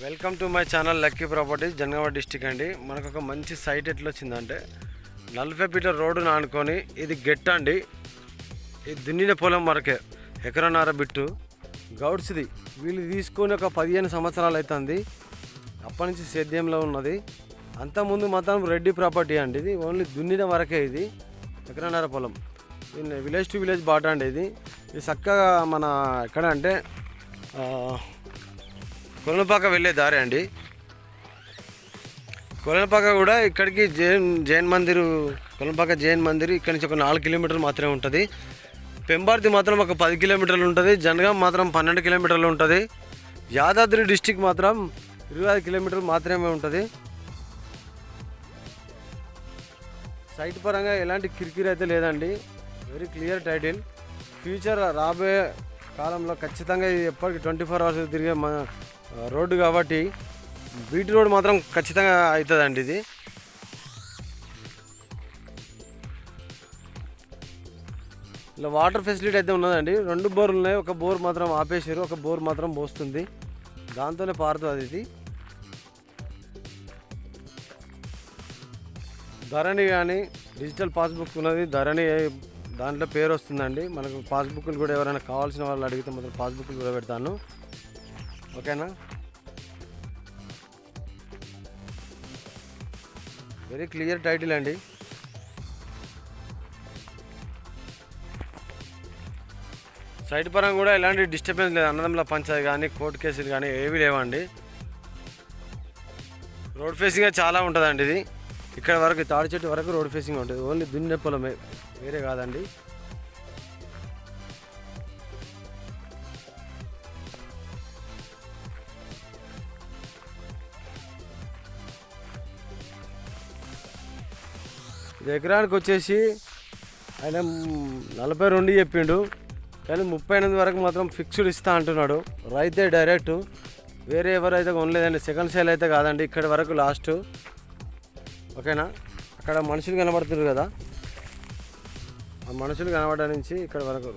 Welcome to my channel lucky properties Jangaon district అండి. మనకు ఒక మంచి సైట్ ఎట్లా వచ్చిందంటే నలభై పీటర్ రోడ్డును ఆనుకొని ఇది గెట్ అండి. ఇది దున్నిన పొలం వరకే ఎకరన్నర బిట్టు. గౌడ్స్ది వీళ్ళు తీసుకొని ఒక పదిహేను సంవత్సరాలు అవుతుంది అప్పటి నుంచి సేద్యంలో ఉన్నది. అంతకుముందు మాత్రం రెడ్డి ప్రాపర్టీ అండి ఇది. ఓన్లీ దున్నిన వరకే ఇది ఎకరన్నర పొలం. ఇది విలేజ్ టు విలేజ్ బాట అండి ఇది. ఇది చక్కగా మన ఎక్కడ అంటే కొలనపాక వెళ్ళే దారి అండి. కొలనపాక కూడా ఇక్కడికి జైన్ జైన్ మందిర్ కొలనపాక జైన్ మందిర్ ఇక్కడ నుంచి ఒక నాలుగు కిలోమీటర్లు మాత్రమే ఉంటుంది. పెంబార్తి మాత్రం ఒక పది కిలోమీటర్లు ఉంటుంది జనగాం మాత్రం పన్నెండు కిలోమీటర్లు ఉంటుంది. యాదాద్రి డిస్టిక్ మాత్రం ఇరవై ఐదు కిలోమీటర్లు మాత్రమే ఉంటుంది. సైట్ పరంగా ఎలాంటి కిరికిరి అయితే లేదండి. వెరీ క్లియర్ టైటిల్ ఫ్యూచర్ రాబోయే కాలంలో ఖచ్చితంగా ఇది ఎప్పటికి ట్వంటీ ఫోర్ అవర్స్ తిరిగే మన రోడ్డు కాబట్టి బీటీ రోడ్ మాత్రం ఖచ్చితంగా అవుతుందండి ఇది. ఇలా వాటర్ ఫెసిలిటీ అయితే ఉన్నదండి. రెండు బోర్లు ఉన్నాయి. ఒక బోర్ మాత్రం ఆపేసారు ఒక బోర్ మాత్రం పోస్తుంది. దాంతోనే పారుతుంది ఇది ధరణి కానీ డిజిటల్ పాస్బుక్ ఉన్నది. ధరణి దాంట్లో పేరు వస్తుందండి. మనకు పాస్బుక్లు కూడా ఎవరైనా కావాల్సిన వాళ్ళు అడిగితే మాత్రం పాస్బుక్లు కూడా పెడతాను. ఓకేనా? వెరీ క్లియర్ టైటిల్ అండి. సైట్ పరంగా కూడా ఎలాంటి డిస్టర్బెన్స్ లేదు. అన్నదమ్ల పంచాయతీ కానీ కోర్టు కేసులు కానీ ఏవి లేవండి. రోడ్ ఫేసింగ్ చాలా ఉంటుందండి ఇది. ఇక్కడ వరకు తాడి చెట్టు వరకు రోడ్ ఫేసింగ్ ఉంటుంది. ఓన్లీ దున్నే పొలమే. వేరే కాదండి. ఇది ఎకరానికి వచ్చేసి ఆయన నలభై రెండు చెప్పిండు. కానీ ముప్పై ఎనిమిది వరకు మాత్రం ఫిక్స్డ్ ఇస్తా అంటున్నాడు. రైతే డైరెక్ట్ వేరే ఎవరైతే కొనలేదండి. సెకండ్ సేల్ అయితే కాదండి. ఇక్కడి వరకు లాస్ట్ ఓకేనా? అక్కడ మనుషులు కనబడుతున్నారు కదా. ఆ మనుషులు కనబడ నుంచి ఇక్కడ వరకు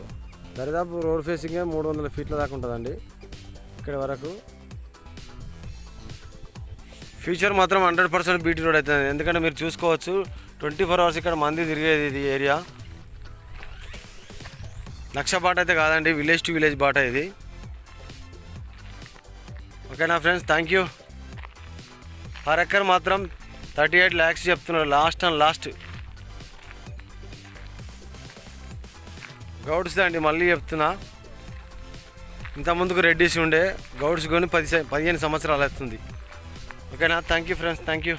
దరిదాపు రోడ్ ఫేసింగే మూడు వందల ఫీట్ల దాకా ఉంటుందండి. ఇక్కడ వరకు ఫ్యూచర్ మాత్రం హండ్రెడ్ పర్సెంట్ బీటీ రోడ్ అవుతుంది ఎందుకంటే మీరు చూసుకోవచ్చు ట్వంటీ ఫోర్ అవర్స్ ఇక్కడ మంది తిరిగేది ఇది ఏరియా. లక్ష బాట అయితే కాదండి విలేజ్ టు విలేజ్ బాట ఇది. ఓకేనా friends? Thank you per acre మాత్రం థర్టీ ఎయిట్ ల్యాక్స్ చెప్తున్నారు. లాస్ట్ అండ్ లాస్ట్ గౌడ్స్ అండి మళ్ళీ చెప్తున్నా. ఇంత ముందుకు రెడ్డిస్ ఉండే. గౌడ్స్ కొని పది పదిహేను సంవత్సరాలు అవుతుంది. ఓకేనా thank you friends thank you